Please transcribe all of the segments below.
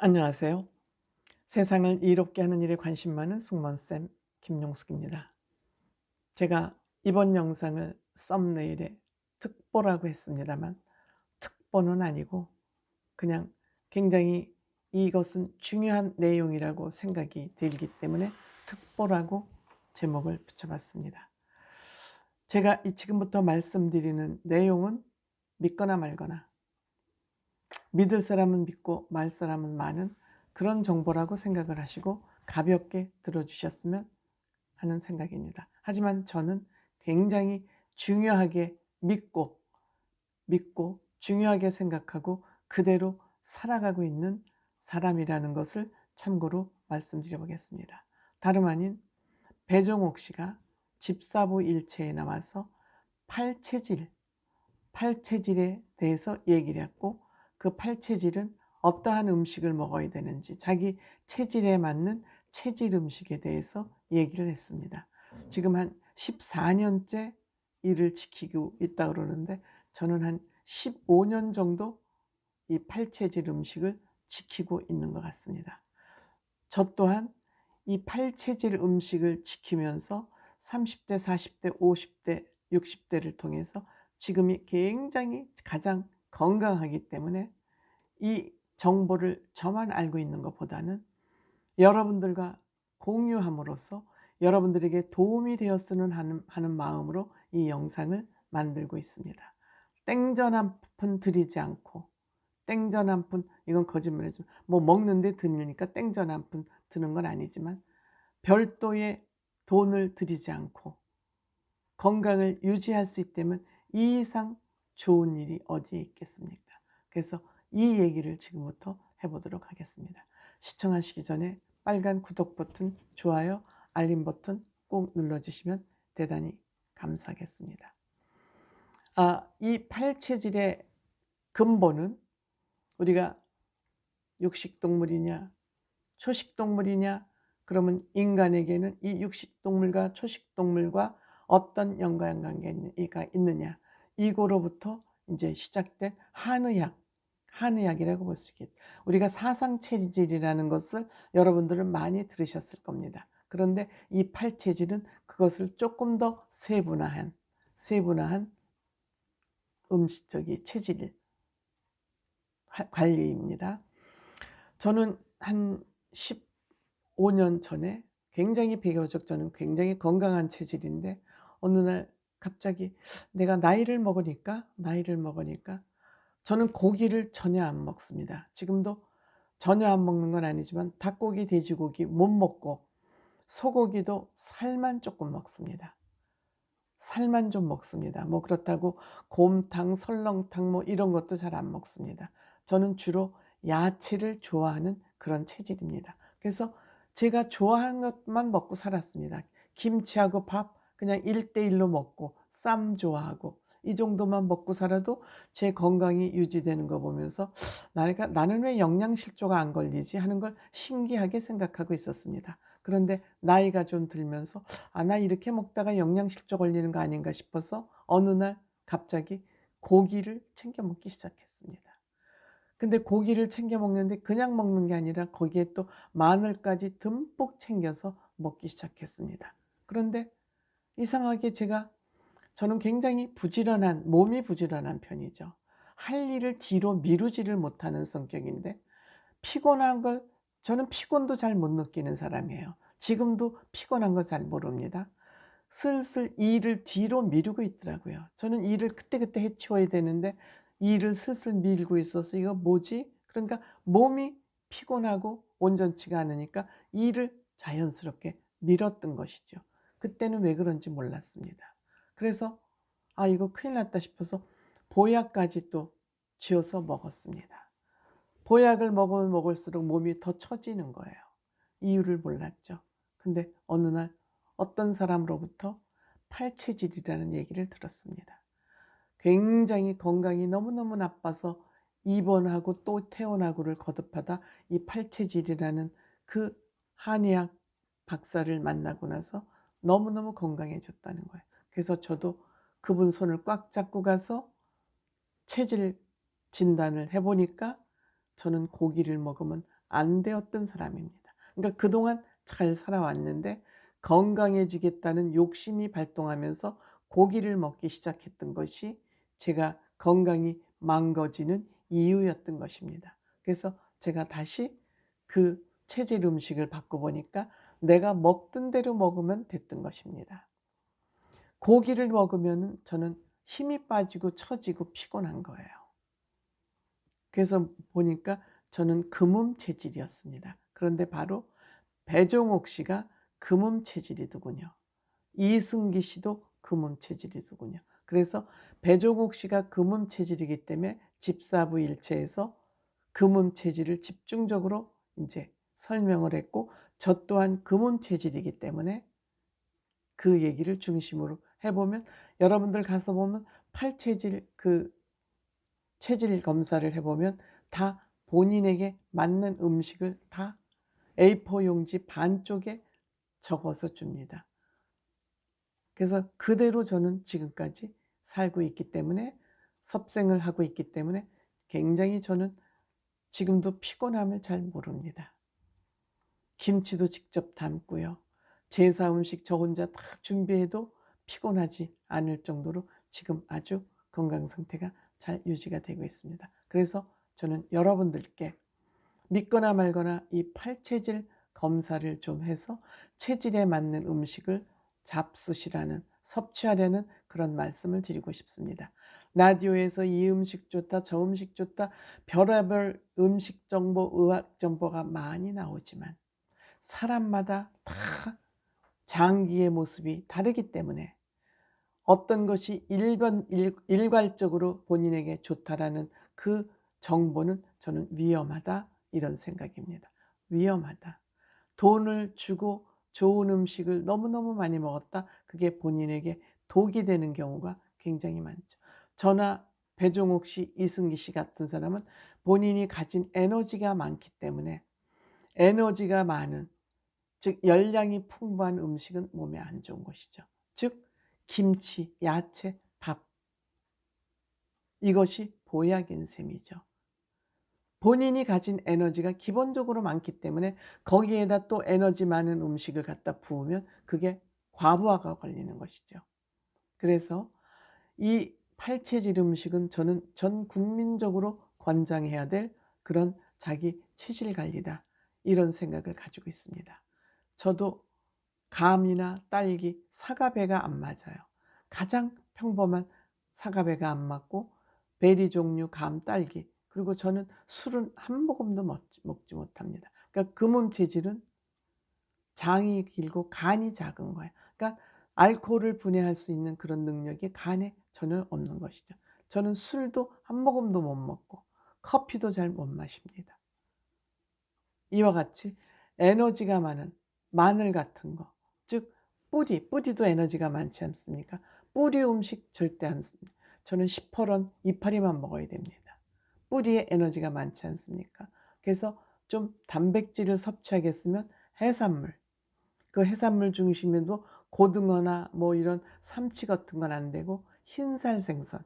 안녕하세요. 세상을 이롭게 하는 일에 관심 많은 승무원쌤 김용숙입니다. 제가 이번 영상을 썸네일에 특보라고 했습니다만 특보는 아니고 그냥 굉장히 이것은 중요한 내용이라고 생각이 들기 때문에 특보라고 제목을 붙여봤습니다. 제가 이 지금부터 말씀드리는 내용은 믿거나 말거나 믿을 사람은 믿고 말 사람은 많은 그런 정보라고 생각을 하시고 가볍게 들어주셨으면 하는 생각입니다. 하지만 저는 굉장히 중요하게 믿고 믿고 중요하게 생각하고 그대로 살아가고 있는 사람이라는 것을 참고로 말씀드려 보겠습니다. 다름 아닌 배종옥 씨가 집사부 일체에 나와서 팔체질, 팔체질에 대해서 얘기를 했고 그 팔체질은 어떠한 음식을 먹어야 되는지 자기 체질에 맞는 체질 음식에 대해서 얘기를 했습니다. 지금 한 14년째 이를 지키고 있다 그러는데 저는 한 15년 정도 이 팔체질 음식을 지키고 있는 것 같습니다. 저 또한 이 팔체질 음식을 지키면서 30대, 40대, 50대, 60대를 통해서 지금이 굉장히 가장 건강하기 때문에 이 정보를 저만 알고 있는 것보다는 여러분들과 공유함으로써 여러분들에게 도움이 되었으면 하는, 하는 마음으로 이 영상을 만들고 있습니다. 땡전 한 푼 드리지 않고 땡전 한 푼 이건 거짓말이죠. 뭐 먹는데 드니까 땡전 한 푼 드는 건 아니지만 별도의 돈을 드리지 않고 건강을 유지할 수 있다면 이 이상 좋은 일이 어디에 있겠습니까? 그래서 이 얘기를 지금부터 해보도록 하겠습니다. 시청하시기 전에 빨간 구독 버튼, 좋아요, 알림 버튼 꼭 눌러주시면 대단히 감사하겠습니다. 아, 이 팔체질의 근본은 우리가 육식동물이냐, 초식동물이냐, 그러면 인간에게는 이 육식동물과 초식동물과 어떤 연관관계가 있느냐, 이거로부터 이제 시작된 한의학, 한의학이라고 볼 수 있겠죠. 우리가 사상체질이라는 것을 여러분들은 많이 들으셨을 겁니다. 그런데 이 팔체질은 그것을 조금 더 세분화한, 세분화한 음식적인 체질 관리입니다. 저는 한 15년 전에 굉장히 비교적 저는 굉장히 건강한 체질인데 어느 날 갑자기 내가 나이를 먹으니까 나이를 먹으니까 저는 고기를 전혀 안 먹습니다. 지금도 전혀 안 먹는 건 아니지만 닭고기, 돼지고기 못 먹고 소고기도 살만 조금 먹습니다. 살만 좀 먹습니다. 뭐 그렇다고 곰탕, 설렁탕 뭐 이런 것도 잘 안 먹습니다. 저는 주로 야채를 좋아하는 그런 체질입니다. 그래서 제가 좋아하는 것만 먹고 살았습니다. 김치하고 밥 그냥 일대일로 먹고 쌈 좋아하고 이 정도만 먹고 살아도 제 건강이 유지되는 거 보면서 나가 나는 왜 영양실조가 안 걸리지 하는 걸 신기하게 생각하고 있었습니다. 그런데 나이가 좀 들면서 아 나 이렇게 먹다가 영양실조 걸리는 거 아닌가 싶어서 어느 날 갑자기 고기를 챙겨 먹기 시작했습니다. 근데 고기를 챙겨 먹는데 그냥 먹는 게 아니라 거기에 또 마늘까지 듬뿍 챙겨서 먹기 시작했습니다. 그런데 이상하게 제가 저는 굉장히 부지런한, 몸이 부지런한 편이죠. 할 일을 뒤로 미루지를 못하는 성격인데 피곤한 걸 저는 피곤도 잘 못 느끼는 사람이에요. 지금도 피곤한 거잘 모릅니다. 슬슬 일을 뒤로 미루고 있더라고요. 저는 일을 그때그때 해치워야 되는데 일을 슬슬 밀고 있어서 이거 뭐지? 그러니까 몸이 피곤하고 온전치가 않으니까 일을 자연스럽게 밀었던 것이죠. 그때는 왜 그런지 몰랐습니다. 그래서 아 이거 큰일 났다 싶어서 보약까지 또 지어서 먹었습니다. 보약을 먹으면 먹을수록 몸이 더 처지는 거예요. 이유를 몰랐죠. 근데 어느 날 어떤 사람으로부터 팔체질이라는 얘기를 들었습니다. 굉장히 건강이 너무너무 나빠서 입원하고 또 퇴원하고를 거듭하다 이 팔체질이라는 그 한의학 박사를 만나고 나서 너무너무 건강해졌다는 거예요. 그래서 저도 그분 손을 꽉 잡고 가서 체질 진단을 해보니까 저는 고기를 먹으면 안 되었던 사람입니다. 그러니까 그동안 잘 살아왔는데 건강해지겠다는 욕심이 발동하면서 고기를 먹기 시작했던 것이 제가 건강이 망가지는 이유였던 것입니다. 그래서 제가 다시 그 체질 음식을 바꿔보니까 내가 먹던 대로 먹으면 됐던 것입니다. 고기를 먹으면 저는 힘이 빠지고 처지고 피곤한 거예요. 그래서 보니까 저는 금음 체질이었습니다. 그런데 바로 배종옥 씨가 금음 체질이더군요. 이승기 씨도 금음 체질이더군요. 그래서 배종옥 씨가 금음 체질이기 때문에 집사부 일체에서 금음 체질을 집중적으로 이제 설명을 했고 저 또한 금음 체질이기 때문에 그 얘기를 중심으로 해보면 여러분들 가서 보면 팔체질 그 체질 검사를 해보면 다 본인에게 맞는 음식을 다 A4 용지 반쪽에 적어서 줍니다. 그래서 그대로 저는 지금까지 살고 있기 때문에 섭생을 하고 있기 때문에 굉장히 저는 지금도 피곤함을 잘 모릅니다. 김치도 직접 담고요. 제사 음식 저 혼자 다 준비해도 피곤하지 않을 정도로 지금 아주 건강 상태가 잘 유지가 되고 있습니다. 그래서 저는 여러분들께 믿거나 말거나 이 팔체질 검사를 좀 해서 체질에 맞는 음식을 잡수시라는 섭취하려는 그런 말씀을 드리고 싶습니다. 라디오에서 이 음식 좋다, 저 음식 좋다, 별의별 음식 정보, 의학 정보가 많이 나오지만 사람마다 다 장기의 모습이 다르기 때문에 어떤 것이 일반, 일, 일괄적으로 본인에게 좋다라는 그 정보는 저는 위험하다 이런 생각입니다. 위험하다. 돈을 주고 좋은 음식을 너무너무 많이 먹었다. 그게 본인에게 독이 되는 경우가 굉장히 많죠. 저나 배종옥 씨, 이승기 씨 같은 사람은 본인이 가진 에너지가 많기 때문에 에너지가 많은 즉 열량이 풍부한 음식은 몸에 안 좋은 것이죠. 즉 김치, 야채, 밥 이것이 보약인 셈이죠. 본인이 가진 에너지가 기본적으로 많기 때문에 거기에다 또 에너지 많은 음식을 갖다 부으면 그게 과부하가 걸리는 것이죠. 그래서 이 팔체질 음식은 저는 전 국민적으로 권장해야 될 그런 자기 체질 관리다. 이런 생각을 가지고 있습니다. 저도 감이나 딸기, 사과배가 안 맞아요. 가장 평범한 사과배가 안 맞고 베리 종류, 감, 딸기 그리고 저는 술은 한 모금도 먹지, 못합니다. 그러니까 금음 체질은 장이 길고 간이 작은 거예요. 그러니까 알코올을 분해할 수 있는 그런 능력이 간에 전혀 없는 것이죠. 저는 술도 한 모금도 못 먹고 커피도 잘 못 마십니다. 이와 같이 에너지가 많은 마늘 같은 거, 즉 뿌리, 뿌리도 에너지가 많지 않습니까? 뿌리 음식 절대 안 씁니다. 저는 10%런 이파리만 먹어야 됩니다. 뿌리에 에너지가 많지 않습니까? 그래서 좀 단백질을 섭취하겠으면 해산물, 그 해산물 중심에도 고등어나 뭐 이런 삼치 같은 건 안 되고 흰살 생선,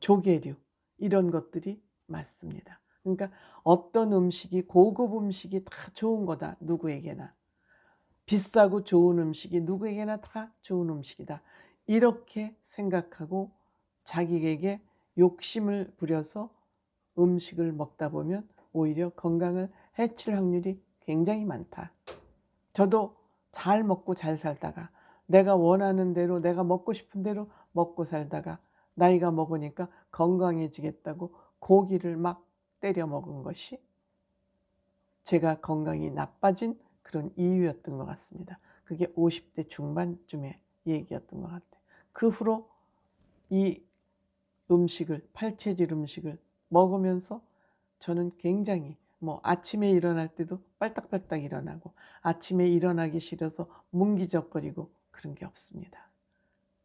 조개류 이런 것들이 맞습니다. 그러니까 어떤 음식이 고급 음식이 다 좋은 거다 누구에게나 비싸고 좋은 음식이 누구에게나 다 좋은 음식이다 이렇게 생각하고 자기에게 욕심을 부려서 음식을 먹다 보면 오히려 건강을 해칠 확률이 굉장히 많다. 저도 잘 먹고 잘 살다가 내가 원하는 대로 내가 먹고 싶은 대로 먹고 살다가 나이가 먹으니까 건강해지겠다고 고기를 막 때려 먹은 것이 제가 건강이 나빠진 그런 이유였던 것 같습니다. 그게 50대 중반쯤의 얘기였던 것 같아요. 그 후로 이 음식을, 팔체질 음식을 먹으면서 저는 굉장히 뭐 아침에 일어날 때도 빨딱빨딱 일어나고 아침에 일어나기 싫어서 뭉기적거리고 그런 게 없습니다.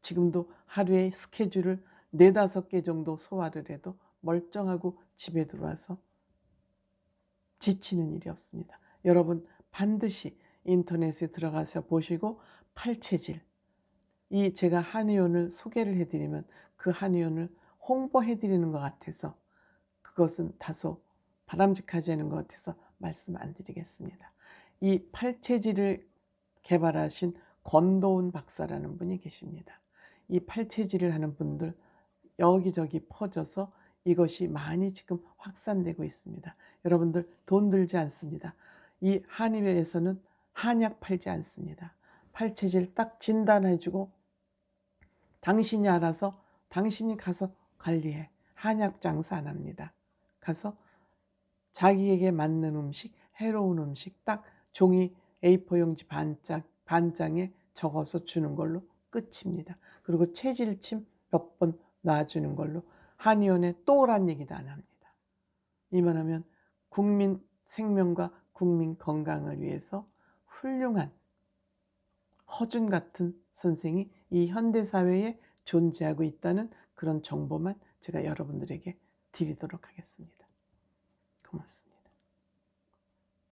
지금도 하루에 스케줄을 네다섯 개 정도 소화를 해도 멀쩡하고 집에 들어와서 지치는 일이 없습니다. 여러분 반드시 인터넷에 들어가서 보시고 팔체질 이 제가 한의원을 소개를 해드리면 그 한의원을 홍보해드리는 것 같아서 그것은 다소 바람직하지 않은 것 같아서 말씀 안 드리겠습니다. 이 팔체질을 개발하신 권도훈 박사라는 분이 계십니다. 이 팔체질을 하는 분들 여기저기 퍼져서 이것이 많이 지금 확산되고 있습니다. 여러분들 돈 들지 않습니다. 이 한의회에서는 한약 팔지 않습니다. 팔체질 딱 진단해주고 당신이 알아서 당신이 가서 관리해. 한약 장사 안 합니다. 가서 자기에게 맞는 음식, 해로운 음식 딱 종이 A4 용지 반장, 반장에 적어서 주는 걸로 끝입니다. 그리고 체질침 몇 번 놔주는 걸로 한의원에 또 오란 얘기도 안 합니다. 이만하면 국민 생명과 국민 건강을 위해서 훌륭한 허준 같은 선생이 이 현대 사회에 존재하고 있다는 그런 정보만 제가 여러분들에게 드리도록 하겠습니다. 고맙습니다.